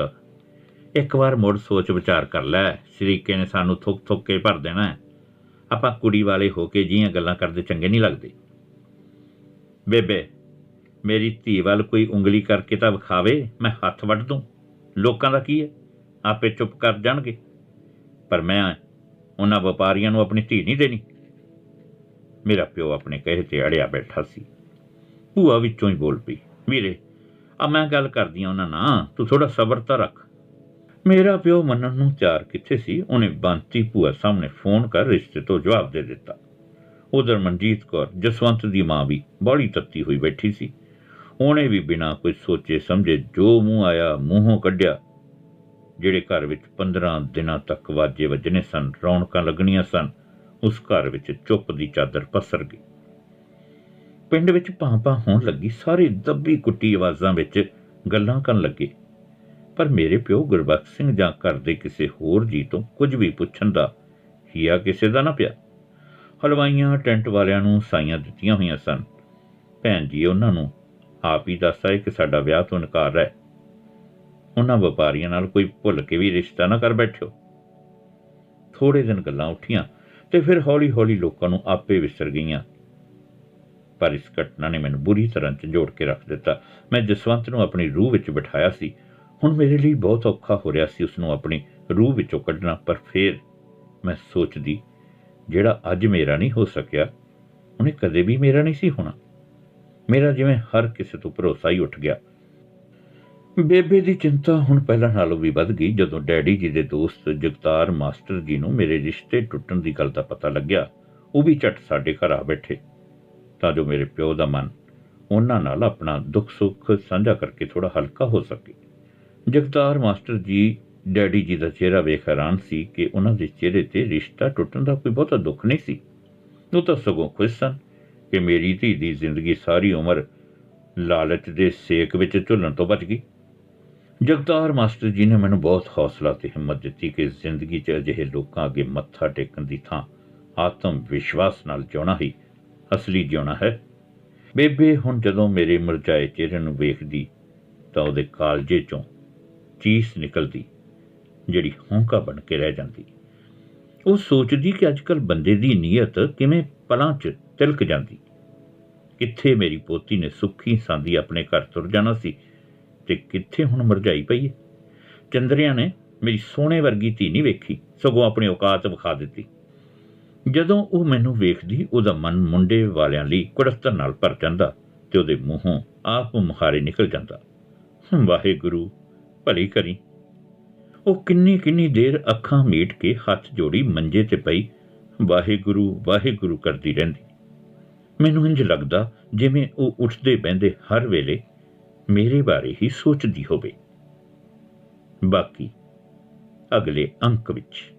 A: ਇੱਕ ਵਾਰ ਮੁੜ ਸੋਚ ਵਿਚਾਰ ਕਰ ਲੈ। ਸ਼ਰੀਕੇ ਨੇ ਸਾਨੂੰ ਥੁੱਕ ਥੁੱਕ ਕੇ ਭਰ ਦੇਣਾ ਹੈ। ਆਪਾਂ ਕੁੜੀ ਵਾਲੇ ਹੋ ਕੇ ਜੀਆਂ ਗੱਲਾਂ ਕਰਦੇ ਚੰਗੇ ਨਹੀਂ ਲੱਗਦੇ। ਬੇਬੇ, ਮੇਰੀ ਧੀ ਵੱਲ ਕੋਈ ਉਂਗਲੀ ਕਰਕੇ ਤਾਂ ਵਿਖਾਵੇ, ਮੈਂ ਹੱਥ ਵੱਢ ਦੂੰ। ਲੋਕਾਂ ਦਾ ਕੀ ਹੈ? ਆਪੇ ਚੁੱਪ ਕਰ ਜਾਣਗੇ। ਪਰ ਮੈਂ ਉਹਨਾਂ ਵਪਾਰੀਆਂ ਨੂੰ ਆਪਣੀ ਧੀ ਨਹੀਂ ਦੇਣੀ। ਮੇਰਾ ਪਿਓ ਆਪਣੇ ਕਹੇ ਤੇ ਅੜਿਆ ਬੈਠਾ ਸੀ। ਭੂਆ ਵਿੱਚੋਂ ਹੀ ਬੋਲ ਪਈ, ਵੀਰੇ, ਆ ਮੈਂ ਗੱਲ ਕਰਦੀ ਆ ਉਹਨਾਂ ਨਾਲ, ਤੂੰ ਥੋੜਾ ਸਬਰ ਤਾਂ ਰੱਖ। ਮੇਰਾ ਪਿਓ ਮੰਨਣ ਨੂੰ ਤਿਆਰ ਕਿੱਥੇ ਸੀ, ਉਹਨੇ ਬੰਤੀ ਭੂਆ ਸਾਹਮਣੇ ਫੋਨ ਕਰ ਰਿਸ਼ਤੇ ਤੋਂ ਜਵਾਬ ਦੇ ਦਿੱਤਾ। ਉਧਰ ਮਨਜੀਤ ਕੌਰ, ਜਸਵੰਤ ਦੀ ਮਾਂ ਵੀ ਬੜੀ ਤੱਤੀ ਹੋਈ ਬੈਠੀ ਸੀ। ਉਹਨੇ ਵੀ ਬਿਨਾਂ ਕੁਝ ਸੋਚੇ ਸਮਝੇ ਜੋ ਮੂੰਹ ਆਇਆ, ਮੂੰਹੋਂ ਕੱਢਿਆ। ਜਿਹੜੇ ਘਰ ਵਿੱਚ 15 ਦਿਨਾਂ ਤੱਕ ਵਾਜੇ ਵੱਜਣੇ ਸਨ, ਰੌਣਕਾਂ ਲੱਗਣੀਆਂ ਸਨ ਉਸ ਘਰ ਵਿੱਚ ਚੁੱਪ ਦੀ ਚਾਦਰ ਪਸਰ ਗਈ। ਪਿੰਡ ਵਿੱਚ ਭਾਂਪਾ ਹੋਣ ਲੱਗੀ, ਸਾਰੇ ਦੱਬੀ ਕੁੱਟੀ ਆਵਾਜ਼ਾਂ ਵਿੱਚ ਗੱਲਾਂ ਕਰਨ ਲੱਗੇ। ਪਰ ਮੇਰੇ ਪਿਓ ਗੁਰਬਖਸ਼ ਸਿੰਘ ਜਾਂ ਘਰ ਦੇ ਕਿਸੇ ਹੋਰ ਜੀ ਤੋਂ ਕੁਝ ਵੀ ਪੁੱਛਣ ਦਾ ਹਿਆ ਕਿਸੇ ਦਾ ਨਾ ਪਿਆ। ਹਲਵਾਈਆਂ ਟੈਂਟ ਵਾਲਿਆਂ ਨੂੰ ਸਾਈਆਂ ਦਿੱਤੀਆਂ ਹੋਈਆਂ ਸਨ। ਭੈਣ ਜੀ, ਉਹਨਾਂ ਨੂੰ ਆਪ ਹੀ ਦੱਸਦਾ ਹੈ ਕਿ ਸਾਡਾ ਵਿਆਹ ਤੋਂ ਇਨਕਾਰ ਹੈ। ਉਹਨਾਂ ਵਪਾਰੀਆਂ ਨਾਲ ਕੋਈ ਭੁੱਲ ਕੇ ਵੀ ਰਿਸ਼ਤਾ ਨਾ ਕਰ ਬੈਠਿਓ। ਥੋੜੇ ਦਿਨ ਗੱਲਾਂ ਉੱਠੀਆਂ ਤੇ ਫਿਰ ਹੌਲੀ-ਹੌਲੀ ਲੋਕਾਂ ਨੂੰ ਆਪੇ ਵਿਸਰ ਗਈਆਂ। ਪਰ ਇਸ ਘਟਨਾ ਨੇ ਮੈਨੂੰ ਬੁਰੀ ਤਰ੍ਹਾਂ ਝੰਜੋੜ ਕੇ ਰੱਖ ਦਿੱਤਾ। ਮੈਂ ਜਸਵੰਤ ਨੂੰ ਆਪਣੀ ਰੂਹ ਵਿੱਚ ਬਿਠਾਇਆ ਸੀ। ਹੁਣ ਮੇਰੇ ਲਈ ਬਹੁਤ ਔਖਾ ਹੋ ਰਿਹਾ ਸੀ ਉਸ ਨੂੰ ਆਪਣੀ ਰੂਹ ਵਿੱਚੋਂ ਕੱਢਣਾ, ਪਰ ਫਿਰ ਮੈਂ ਸੋਚਦੀ, ਜਿਹੜਾ ਅੱਜ ਮੇਰਾ ਨਹੀਂ ਹੋ ਸਕਿਆ, ਉਹਨੇ ਕਦੇ ਵੀ ਮੇਰਾ ਨਹੀਂ ਸੀ ਹੋਣਾ। ਮੇਰਾ ਜਿਵੇਂ ਹਰ ਕਿਸੇ ਤੋਂ ਭਰੋਸਾ ਹੀ ਉੱਠ ਗਿਆ। ਬੇਬੇ ਦੀ ਚਿੰਤਾ ਹੁਣ ਪਹਿਲਾਂ ਨਾਲੋਂ ਵੀ ਵੱਧ ਗਈ ਜਦੋਂ ਡੈਡੀ ਜੀ ਦੇ ਦੋਸਤ ਜਗਤਾਰ ਮਾਸਟਰ ਜੀ ਨੂੰ ਮੇਰੇ ਰਿਸ਼ਤੇ ਟੁੱਟਣ ਦੀ ਗੱਲ ਦਾ ਪਤਾ ਲੱਗਿਆ। ਉਹ ਵੀ ਝਟ ਸਾਡੇ ਘਰ ਆ ਬੈਠੇ। ਤਾਂ ਜੋ ਮੇਰੇ ਪਿਓ ਦਾ ਮਨ ਉਹਨਾਂ ਨਾਲ ਆਪਣਾ ਦੁੱਖ ਸੁੱਖ ਸਾਂਝਾ ਕਰਕੇ ਥੋੜਾ ਹਲਕਾ ਹੋ ਸਕੇ। ਜਗਤਾਰ ਮਾਸਟਰ ਜੀ, ਡੈਡੀ ਜੀ ਦਾ ਚਿਹਰਾ ਵੇਖ ਹੈਰਾਨ ਸੀ ਕਿ ਉਹਨਾਂ ਦੇ ਚਿਹਰੇ ਤੇ ਰਿਸ਼ਤਾ ਟੁੱਟਣ ਦਾ ਕੋਈ ਬਹੁਤਾ ਦੁੱਖ ਨਹੀਂ ਸੀ। ਉਹ ਤਾਂ ਸਗੋਂ ਖੁਸ਼ ਸਨ ਕਿ ਮੇਰੀ ਧੀ ਦੀ ਜ਼ਿੰਦਗੀ ਸਾਰੀ ਉਮਰ ਲਾਲਚ ਦੇ ਸੇਕ ਵਿੱਚ ਝੁੱਲਣ ਤੋਂ ਬਚ ਗਈ। ਜਗਤਾਰ ਮਾਸਟਰ ਜੀ ਨੇ ਮੈਨੂੰ ਬਹੁਤ ਹੌਸਲਾ ਤੇ ਹਿੰਮਤ ਦਿੱਤੀ ਕਿ ਜ਼ਿੰਦਗੀ 'ਚ ਅਜਿਹੇ ਲੋਕਾਂ ਅੱਗੇ ਮੱਥਾ ਟੇਕਣ ਦੀ ਥਾਂ ਆਤਮ ਵਿਸ਼ਵਾਸ ਨਾਲ ਜਿਉਣਾ ਹੀ ਅਸਲੀ ਜਿਉਣਾ ਹੈ। ਬੇਬੇ, ਹੁਣ ਜਦੋਂ ਮੇਰੇ ਮੁਰਝਾਏ ਚਿਹਰੇ ਨੂੰ ਵੇਖਦੀ ਤਾਂ ਉਹਦੇ ਕਾਲਜੇ 'ਚੋਂ ਚੀਸ ਨਿਕਲਦੀ, ਜਿਹੜੀ ਹੌਂਕਾ ਬਣ ਕੇ ਰਹਿ ਜਾਂਦੀ। ਉਹ ਸੋਚਦੀ ਕਿ ਅੱਜਕੱਲ ਬੰਦੇ ਦੀ ਨੀਅਤ ਕਿਵੇਂ ਪਲਾਂ 'ਚ ਤਿਲਕ ਜਾਂਦੀ। ਕਿੱਥੇ ਮੇਰੀ ਪੋਤੀ ਨੇ ਸੁੱਖੀ ਸਾਂਦੀ ਆਪਣੇ ਘਰ ਤੁਰ ਜਾਣਾ ਸੀ ਤੇ ਕਿੱਥੇ ਹੁਣ ਮਰਜਾਈ ਪਈ ਹੈ? ਚੰਦਰਿਆ ਨੇ ਮੇਰੀ ਸੋਹਣੇ ਵਰਗੀ ਧੀ ਨਹੀਂ ਵੇਖੀ, ਸਗੋਂ ਆਪਣੀ ਔਕਾਤ ਵਿਖਾ ਦਿੱਤੀ। ਜਦੋਂ ਉਹ ਮੈਨੂੰ ਵੇਖਦੀ, ਉਹਦਾ ਮਨ ਮੁੰਡੇ ਵਾਲਿਆਂ ਲਈ ਕੁੜਸਤਰ ਨਾਲ ਭਰ ਜਾਂਦਾ ਤੇ ਉਹਦੇ ਮੂੰਹੋਂ ਆਪ ਮੁਹਾਰੇ ਨਿਕਲ ਜਾਂਦਾ। ਵਾਹਿਗੁਰੂ, ਭਲੀ ਕਰੀ। ਉਹ ਕਿੰਨੀ ਕਿੰਨੀ ਦੇਰ ਅੱਖਾਂ ਮੀਟ ਕੇ ਹੱਥ ਜੋੜੀ ਮੰਜੇ ਤੇ ਪਈ, ਵਾਹਿਗੁਰੂ ਵਾਹਿਗੁਰੂ ਕਰਦੀ ਰਹਿੰਦੀ। ਮੈਨੂੰ ਇੰਜ ਲੱਗਦਾ ਜਿਵੇਂ ਉਹ ਉੱਠਦੇ ਬਹਿੰਦੇ ਹਰ ਵੇਲੇ ਮੇਰੇ ਬਾਰੇ ਹੀ ਸੋਚਦੀ ਹੋਵੇ। ਬਾਕੀ ਅਗਲੇ ਅੰਕ ਵਿੱਚ।